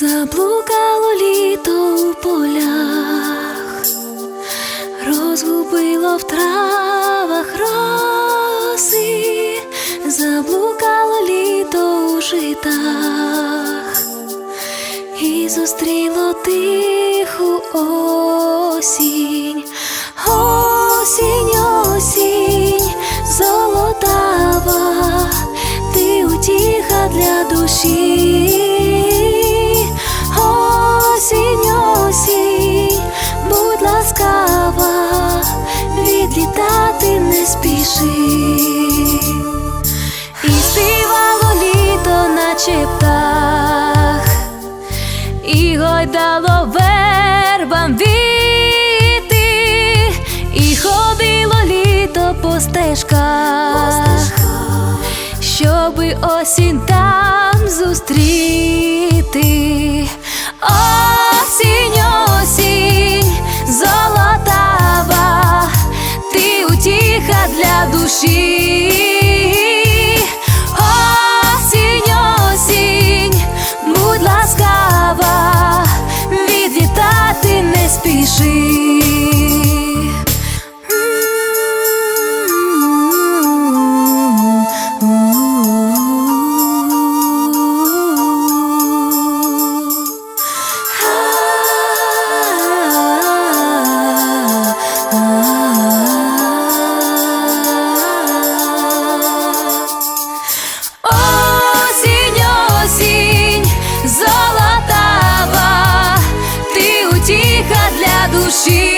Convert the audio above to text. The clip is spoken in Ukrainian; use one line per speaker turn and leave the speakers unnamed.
Заблукало літо у полях, розгубило в травах роси, заблукало літо у житах і зустріло тиху осінь, осінь, осінь, золотава, ти утіха для душі. стежках, щоби осінь там зустріти. Осінь, осінь, золотава, ти утіха для душі. Осінь, осінь, будь ласкава, відлітати не спіши. she